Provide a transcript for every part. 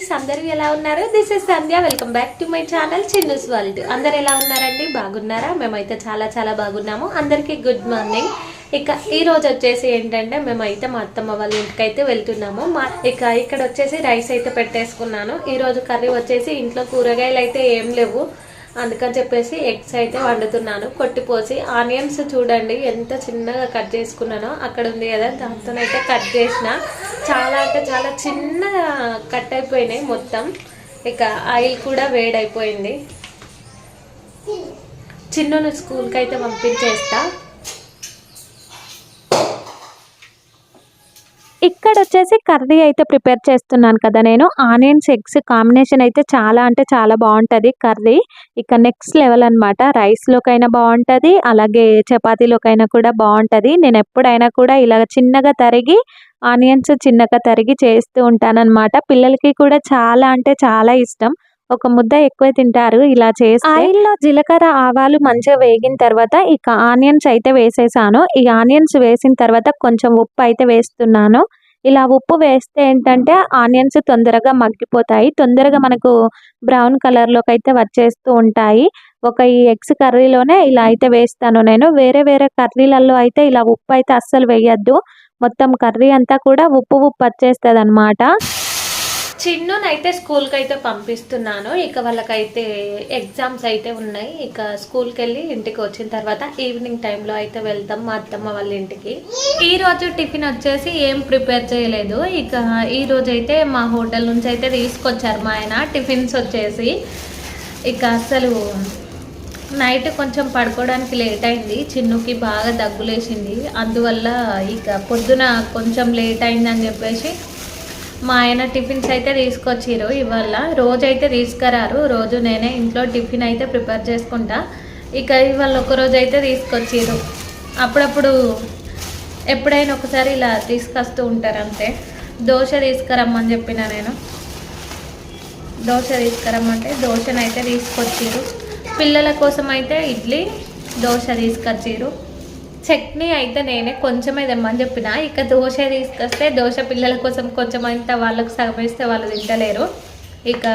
Guys అందరూ ఎలా ఉన్నారు? This is Sandhya welcome back to my channel Chinnus world అందరు ఎలా ఉన్నారండి? బాగున్నారా? మేమైతే చాలా చాలా బాగున్నాము. అందరికీ గుడ్ మార్నింగ్ ఇక ఈ రోజు వచ్చేసి ఏంటంటే మేమైతే మా అత్తమ్మ వాళ్ళ ఇంటికి అయితే వెళ్తున్నాము. మా ఇక ఇక్కడ వచ్చేసి రైస్ అయితే పెట్టేసుకున్నాను. ఈరోజు కర్రీ వచ్చేసి ఇంట్లో కూరగాయలు అయితే ఏం లేవు. అందుకని చెప్పేసి ఎగ్స్ అయితే వండుతున్నాను. కొట్టిపోసి ఆనియన్స్ చూడండి ఎంత చిన్నగా కట్ చేసుకున్నానో అక్కడ ఉంది కదా దాంతోనైతే కట్ చేసిన. చాలా అంటే చాలా చిన్నగా కట్ అయిపోయినాయి మొత్తం. ఇక ఆయిల్ కూడా వేడైపోయింది. చిన్న స్కూల్కి అయితే పంపించేస్తా ఇక్కడ వచ్చేసి కర్రీ అయితే ప్రిపేర్ చేస్తున్నాను కదా నేను. ఆనియన్స్ ఎగ్స్ కాంబినేషన్ అయితే చాలా అంటే చాలా బాగుంటుంది కర్రీ. ఇక నెక్స్ట్ లెవెల్ అనమాట రైస్లోకైనా బాగుంటుంది అలాగే చపాతీలోకైనా కూడా బాగుంటుంది. నేను ఎప్పుడైనా కూడా ఇలా చిన్నగా తరిగి ఆనియన్స్ చిన్నగా తరిగి చేస్తూ ఉంటానన్నమాట. పిల్లలకి కూడా చాలా అంటే చాలా ఇష్టం. ఒక ముద్ద ఎక్కువ తింటారు ఇలా చేసి ఆయిల్లో జీలకర్ర ఆవాలు మంచిగా వేగిన తర్వాత ఇక ఆనియన్స్ అయితే వేసేసాను. ఈ ఆనియన్స్ వేసిన తర్వాత కొంచెం ఉప్పు అయితే వేస్తున్నాను. ఇలా ఉప్పు వేస్తే ఏంటంటే ఆనియన్స్ తొందరగా మగ్గిపోతాయి. తొందరగా మనకు బ్రౌన్ కలర్లోకి అయితే వచ్చేస్తూ ఉంటాయి. ఒక ఈ ఎగ్స్ కర్రీలోనే ఇలా అయితే వేస్తాను నేను. వేరే వేరే కర్రీలలో అయితే ఇలా ఉప్పు అయితే అస్సలు వేయద్దు. మొత్తం కర్రీ అంతా కూడా ఉప్పు ఉప్పు వచ్చేస్తుంది అనమాట చిన్నునైతే స్కూల్కి అయితే పంపిస్తున్నాను. ఇక వాళ్ళకైతే ఎగ్జామ్స్ అయితే ఉన్నాయి. ఇక స్కూల్కి వెళ్ళి ఇంటికి వచ్చిన తర్వాత ఈవినింగ్ టైంలో అయితే వెళ్తాం మా అత్తమ్మ వాళ్ళ ఇంటికి. ఈరోజు టిఫిన్ వచ్చేసి ఏం ప్రిపేర్ చేయలేదు. ఇక ఈరోజు అయితే మా హోటల్ నుంచి అయితే తీసుకొచ్చారు మా ఆయన. టిఫిన్స్ వచ్చేసి ఇక అసలు నైట్ కొంచెం పడుకోవడానికి లేట్ అయింది. చిన్నుకి బాగా దగ్గులేసింది అందువల్ల ఇక పొద్దున కొంచెం లేట్ అయిందని చెప్పేసి మా ఆయన టిఫిన్స్ అయితే తీసుకొచ్చిరు ఇవాళ రోజు అయితే తీసుకురారు. రోజు నేనే ఇంట్లో టిఫిన్ అయితే ప్రిపేర్ చేసుకుంటా. ఇక ఇవాళ ఒకరోజు అయితే తీసుకొచ్చిరు అప్పుడప్పుడు ఎప్పుడైనా ఒకసారి ఇలా తీసుకొస్తూ ఉంటారు అంతే దోశ తీసుకురమ్మని చెప్పిన నేను. దోశ తీసుకురమ్మంటే దోశనైతే తీసుకొచ్చిరు పిల్లల కోసం అయితే ఇడ్లీ దోశ తీసుకొచ్చిరు చట్నీ అయితే నేనే కొంచెమే తెమ్మని చెప్పిన. ఇక దోశ తీసుకొస్తే దోశ పిల్లల కోసం కొంచెం అంత వాళ్ళకు సగం వాళ్ళు తింటలేరు. ఇక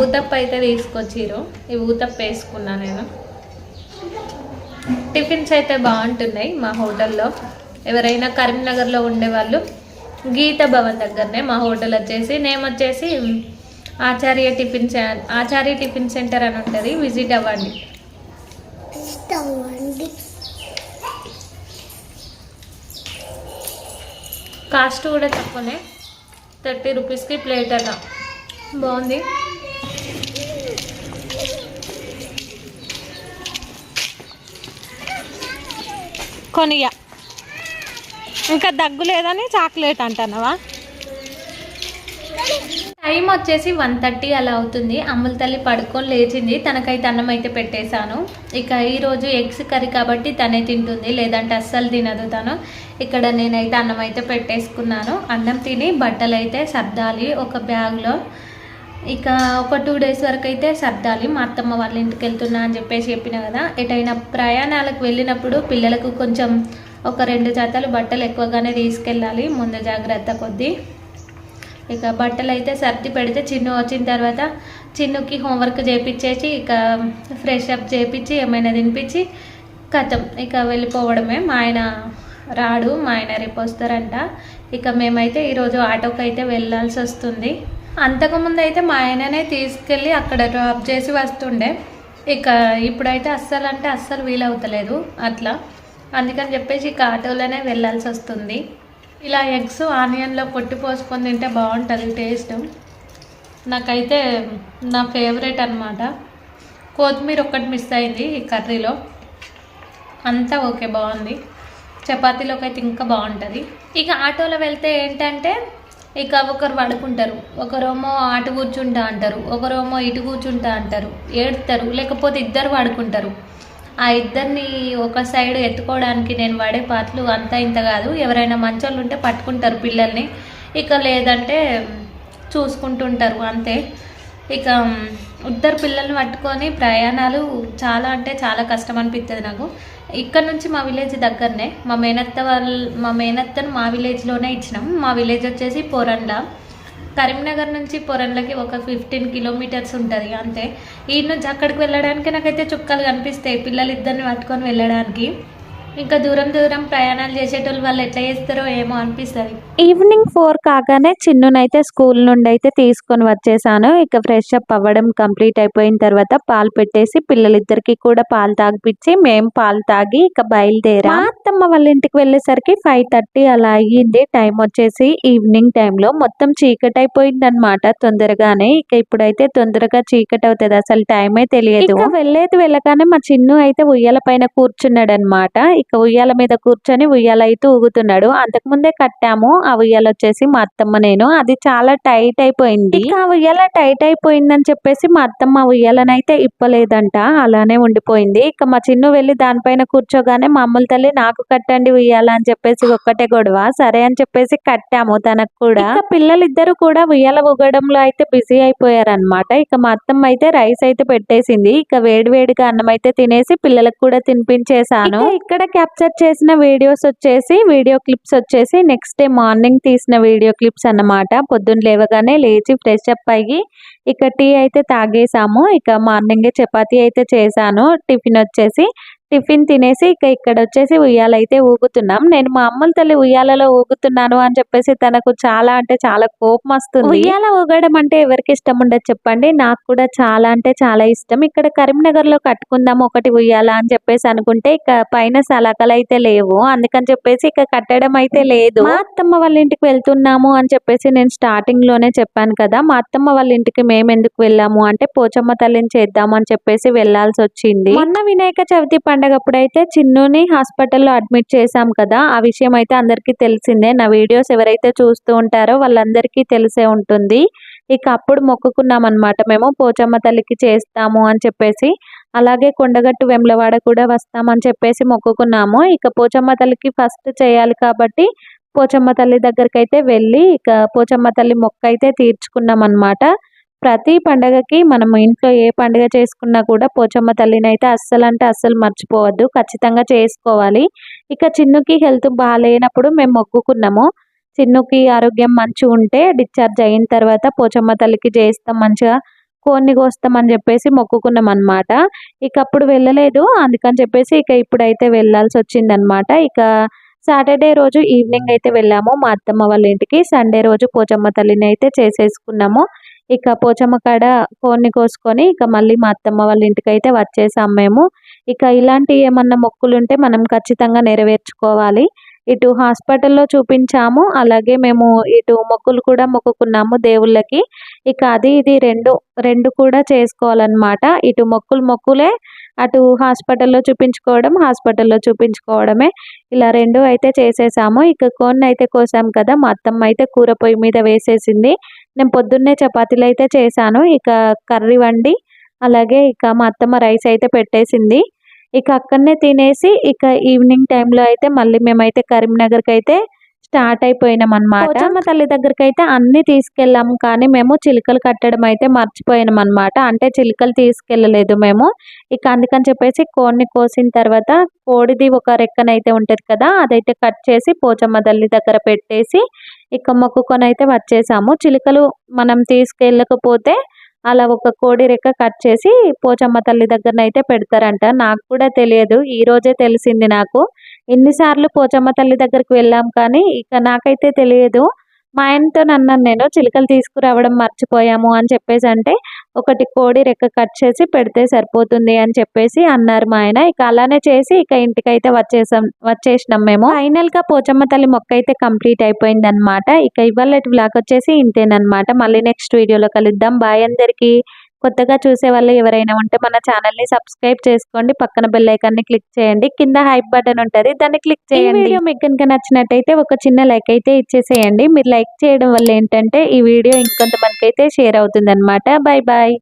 ఊతప్ప అయితే తీసుకొచ్చిరు ఈ ఊతప్ప వేసుకున్నా నేను. టిఫిన్స్ అయితే బాగుంటున్నాయి మా హోటల్లో. ఎవరైనా కరీంనగర్లో ఉండేవాళ్ళు గీత భవన్ దగ్గరనే మా హోటల్ వచ్చేసి. నేమ్ వచ్చేసి Acharya tiffin Acharya tiffin centre అని ఉంటుంది. విజిట్ అవ్వండి. కాస్ట్ కూడా తక్కువనే. థర్టీ రూపీస్కి ప్లేట్ అట. బాగుంది. కొనియా ఇంకా దగ్గు లేదని చాక్లెట్ అంటున్నావా? టైం వచ్చేసి వన్ థర్టీ అలా అవుతుంది. అమ్ముల తల్లి పడుకొని లేచింది. తనకైతే అన్నం అయితే పెట్టేశాను. ఇక ఈరోజు ఎగ్స్ కర్రీ కాబట్టి తనే తింటుంది. లేదంటే అస్సలు తినదు తను. ఇక్కడ నేనైతే అన్నం అయితే పెట్టేసుకున్నాను. అన్నం తిని బట్టలు అయితే సర్దాలి ఒక బ్యాగ్లో. ఇక ఒక టూ డేస్ వరకు అయితే సర్దాలి. మా అత్తమ్మ వాళ్ళ ఇంటికి వెళ్తున్నా అని చెప్పేసి చెప్పిన కదా. ఎటైనా ప్రయాణాలకు వెళ్ళినప్పుడు పిల్లలకు కొంచెం ఒక రెండు జతలు బట్టలు ఎక్కువగానే తీసుకెళ్ళాలి. ముందు జాగ్రత్త కొద్దీ. ఇక బట్టలు అయితే సర్ది పెడితే చిన్ను వచ్చిన తర్వాత చిన్నుకి హోంవర్క్ చేపించేసి ఇక ఫ్రెష్ అప్ చేపించి ఏమైనా తినిపించి కథం ఇక వెళ్ళిపోవడమే. మా ఆయన రాడు మా ఆయన రేపు వస్తారంట. ఇక మేమైతే ఈరోజు ఆటోకి అయితే వెళ్ళాల్సి వస్తుంది. అంతకుముందు అయితే మా ఆయననే తీసుకెళ్ళి అక్కడ డ్రాప్ చేసి వస్తుండే. ఇక ఇప్పుడైతే అస్సలు అంటే అస్సలు వీలవుతలేదు అట్లా. అందుకని చెప్పేసి ఇక ఆటోలోనే వెళ్ళాల్సి వస్తుంది. ఇలా ఎగ్స్ ఆనియన్లో పొట్టి పోసుకొని తింటే బాగుంటుంది టేస్ట్. నాకైతే నా ఫేవరెట్ అనమాట కొత్తిమీర ఒక్కటి మిస్ అయింది ఈ కర్రీలో. అంతా ఓకే బాగుంది. చపాతీలోకి అయితే ఇంకా బాగుంటుంది. ఇక ఆటోలో వెళ్తే ఏంటంటే ఇక ఒకరు పడుకుంటారు ఒకరేమో అటు కూర్చుంటా అంటారు ఒకరేమో ఇటు కూర్చుంటా అంటారు ఏడుతారు లేకపోతే ఇద్దరు పడుకుంటారు ఆ ఇద్దరిని ఒక సైడ్ ఎత్తుకోవడానికి నేను పడే పాటలు అంత ఇంత కాదు. ఎవరైనా మంచోళ్ళు ఉంటే పట్టుకుంటారు పిల్లల్ని. ఇక లేదంటే చూసుకుంటుంటారు అంతే. ఇక ఇద్దరు పిల్లల్ని పట్టుకొని ప్రయాణాలు చాలా అంటే చాలా కష్టం అనిపిస్తుంది నాకు. ఇక్కడ నుంచి మా విలేజ్ దగ్గరనే మా మేనత్త వాళ్ళ మా మేనత్తను మా విలేజ్లోనే ఇచ్చినాం. మా విలేజ్ వచ్చేసి పోరండా. కరీంనగర్ నుంచి పొరంలకి ఒక ఫిఫ్టీన్ కిలోమీటర్స్ ఉంటుంది అంతే. ఈ నుంచి అక్కడికి వెళ్ళడానికి నాకైతే చుక్కలు కనిపిస్తాయి పిల్లలు ఇద్దరిని పట్టుకొని వెళ్ళడానికి. ఇంకా దూరం దూరం ప్రయాణాలు చేసేటోళ్ళు వాళ్ళు ఎట్లా చేస్తారో ఏమో అనిపిస్తుంది. ఈవినింగ్ ఫోర్ కాగానే చిన్నునైతే స్కూల్ నుండి అయితే తీసుకొని వచ్చేసాను. ఇక ఫ్రెష్ అప్ అవ్వడం కంప్లీట్ అయిపోయిన తర్వాత పాలు పెట్టేసి పిల్లలిద్దరికి కూడా పాలు తాగిపించి మేము పాలు తాగి ఇక బయలుదేరా. అత్తమ్మ వాళ్ళ ఇంటికి వెళ్ళేసరికి ఫైవ్ థర్టీ అలా అయ్యింది. టైం వచ్చేసి ఈవినింగ్ టైంలో మొత్తం చీకటి అయిపోయింది అనమాట తొందరగానే. ఇక ఇప్పుడైతే తొందరగా చీకటి అవుతుంది. అసలు టైమే తెలియదు. వెళ్ళేది వెళ్ళగానే మా చిన్ను అయితే ఉయ్యాల పైన కూర్చున్నాడు అనమాట ఇక ఉయ్యాల మీద కూర్చొని ఉయ్యాల అయితే ఊగుతున్నాడు. అంతకు ముందే కట్టాము. ఆ ఉయ్యాల వచ్చేసి మా అత్తమ్మ నేను. అది చాలా టైట్ అయిపోయింది. ఆ ఉయ్యాల టైట్ అయిపోయిందని చెప్పేసి మా అత్తమ్మ ఉయ్యాలనైతే ఇప్పలేదంట. అలానే ఉండిపోయింది. ఇక మా చిన్ను వెళ్ళి దానిపైన కూర్చోగానే మా అమ్మల తల్లి నాకు కట్టండి ఉయ్యాల అని చెప్పేసి ఒక్కటే గొడవ. సరే అని చెప్పేసి కట్టాము తనకు కూడా. పిల్లలిద్దరు కూడా ఉయ్యాల ఊగడంలో అయితే బిజీ అయిపోయారనమాట ఇక మా అత్తమ్మ అయితే రైస్ అయితే పెట్టేసింది. ఇక వేడి వేడిగా అన్నం అయితే తినేసి పిల్లలకు కూడా తినిపించేశాను. ఇక ఇక్కడ క్యాప్చర్ చేసిన వీడియోస్ వచ్చేసి వీడియో క్లిప్స్ వచ్చేసి నెక్స్ట్ డే మార్నింగ్ తీసిన వీడియో క్లిప్స్ అన్నమాట. పొద్దున్న లేవగానే లేచి ఫ్రెష్ అప్ అయ్యి ఇక టీ అయితే తాగేసాము ఇక మార్నింగ్ చపాతీ అయితే చేశాను. టిఫిన్ వచ్చేసి టిఫిన్ తినేసి ఇక ఇక్కడ వచ్చేసి ఉయ్యాల అయితే ఊగుతున్నాం. నేను మా అమ్మల తల్లి ఉయ్యాలలో ఊగుతున్నాను అని చెప్పేసి తనకు చాలా అంటే చాలా కోపం వస్తుంది ఉయ్యాల ఊగడం అంటే ఎవరికి ఇష్టం ఉండదు చెప్పండి. నాకు కూడా చాలా అంటే చాలా ఇష్టం. ఇక్కడ కరీంనగర్లో కట్టుకుందాం ఒకటి ఉయ్యాల అని చెప్పేసి అనుకుంటే ఇక పైన సలకలు అయితే లేవు. అందుకని చెప్పేసి ఇక కట్టడం అయితే లేదు. మా అత్తమ్మ వాళ్ళ ఇంటికి వెళ్తున్నాము అని చెప్పేసి నేను స్టార్టింగ్లోనే చెప్పాను కదా. మా అత్తమ్మ వాళ్ళ ఇంటికి మేము ఎందుకు వెళ్ళాము అంటే పోచమ్మ తల్లిని చేద్దాము అని చెప్పేసి వెళ్ళాల్సి వచ్చింది మొన్న వినాయక చవితి పండగప్పుడు అయితే చిన్నుని హాస్పిటల్లో అడ్మిట్ చేశాం కదా ఆ విషయం అయితే అందరికీ తెలిసిందే. నా వీడియోస్ ఎవరైతే చూస్తూ ఉంటారో వాళ్ళందరికీ తెలిసే ఉంటుంది. ఇక అప్పుడు మొక్కుకున్నాం అనమాట మేము పోచమ్మ తల్లికి చేస్తాము అని చెప్పేసి. అలాగే కొండగట్టు వెమ్లవాడ కూడా వస్తామని చెప్పేసి మొక్కుకున్నాము. ఇక పోచమ్మ తల్లికి ఫస్ట్ చేయాలి కాబట్టి పోచమ్మ తల్లి దగ్గరికి అయితే వెళ్ళి ఇక పోచమ్మ తల్లి మొక్క అయితే తీర్చుకున్నాం అనమాట ప్రతి పండగకి మనం ఇంట్లో ఏ పండుగ చేసుకున్నా కూడా పోచమ్మ తల్లిని అయితే అస్సలు అంటే అస్సలు మర్చిపోవద్దు. ఖచ్చితంగా చేసుకోవాలి. ఇక చిన్నుకి హెల్త్ బాగాలేనప్పుడు మేము మొక్కుకున్నాము. చిన్నుకి ఆరోగ్యం మంచిగా ఉంటే డిశ్చార్జ్ అయిన తర్వాత పోచమ్మ తల్లికి చేస్తాం మంచిగా. కోన్ని కోస్తామని చెప్పేసి మొక్కుకున్నాం అనమాట ఇక అప్పుడు వెళ్ళలేదు. అందుకని చెప్పేసి ఇక ఇప్పుడైతే వెళ్ళాల్సి వచ్చిందనమాట ఇక సాటర్డే రోజు ఈవినింగ్ అయితే వెళ్ళాము. మా అత్తమ్మ వాళ్ళ ఇంటికి. సండే రోజు పోచమ్మ తల్లిని అయితే చేసేసుకున్నాము. ఇక పోచమ్మ కాడ కోన్ని కోసుకొని ఇక మళ్ళీ మా అత్తమ్మ వాళ్ళ ఇంటికి అయితే వచ్చేసాం మేము. ఇక ఇలాంటి ఏమన్నా మొక్కులు ఉంటే మనం ఖచ్చితంగా నెరవేర్చుకోవాలి. ఇటు హాస్పిటల్లో చూపించాము. అలాగే మేము ఇటు మొక్కులు కూడా మొక్కుకున్నాము దేవుళ్ళకి. ఇక అది ఇది రెండు రెండు కూడా చేసుకోవాలన్నమాట. ఇటు మొక్కులు మొక్కులే అటు హాస్పిటల్లో చూపించుకోవడం హాస్పిటల్లో చూపించుకోవడమే. ఇలా రెండు అయితే చేసేసాము. ఇక కోన్ అయితే కోసాం కదా మా అత్తమ్మ అయితే కూర పొయ్యి మీద వేసేసింది. నేను పొద్దున్నే చపాతీలు అయితే చేశాను. ఇక కర్రీ వండి అలాగే ఇక మా అత్తమ్మ రైస్ అయితే పెట్టేసింది. ఇక అక్కడనే తినేసి ఇక ఈవినింగ్ టైంలో అయితే మళ్ళీ మేమైతే కరీంనగర్కి అయితే స్టార్ట్ అయిపోయినాం అనమాట పోచమ్మ తల్లి దగ్గరికి అయితే అన్ని తీసుకెళ్ళాము కానీ మేము చిలుకలు కట్టడం అయితే మర్చిపోయినాం అనమాట అంటే చిలుకలు తీసుకెళ్ళలేదు మేము. ఇక అందుకని చెప్పేసి కోడిని కోసిన తర్వాత కోడిది ఒక రెక్కనైతే ఉంటుంది కదా అదైతే కట్ చేసి పోచమ్మ తల్లి దగ్గర పెట్టేసి ఇక మొక్కుకొని అయితే వచ్చేసాము. చిలుకలు మనం తీసుకెళ్ళకపోతే అలా ఒక కోడి రెక్క కట్ చేసి పోచమ్మ తల్లి దగ్గరనైతే అయితే పెడతారంట. నాకు కూడా తెలియదు. ఈ రోజే తెలిసింది నాకు. ఎన్నిసార్లు పోచమ్మ తల్లి దగ్గరికి వెళ్ళాం కానీ ఇక నాకైతే తెలియదు. మా ఆయనతో అన్నాను నేను చిలుకలు తీసుకురావడం మర్చిపోయాము అని చెప్పేసి అంటే ఒకటి కోడి రెక్క కట్ చేసి పెడితే సరిపోతుంది అని చెప్పేసి అన్నారు మా ఆయన. ఇక అలానే చేసి ఇక ఇంటికైతే వచ్చేసాం వచ్చేసినాం మేము. ఫైనల్గా పోచమ్మ తల్లి మొక్క అయితే కంప్లీట్ అయిపోయింది అనమాట ఇక ఇవాళ బ్లాక్ వచ్చేసి ఇంతేనమాట మళ్ళీ నెక్స్ట్ వీడియోలో కలుద్దాం. బాయ్ అందరికీ. కొత్తగా చూసే వాళ్ళు ఎవరైనా ఉంటే మన ఛానల్ని సబ్స్క్రైబ్ చేసుకోండి. పక్కన బెల్ ఐకాన్ని క్లిక్ చేయండి. కింద హైప్ బటన్ ఉంటది. దాన్ని క్లిక్ చేయండి. వీడియో మీకు కనుక నచ్చినట్టయితే ఒక చిన్న లైక్ అయితే ఇచ్చేసేయండి. మీరు లైక్ చేయడం వల్ల ఏంటంటే ఈ వీడియో ఇంకొంతమందికి అయితే షేర్ అవుతుంది అనమాట బాయ్ బాయ్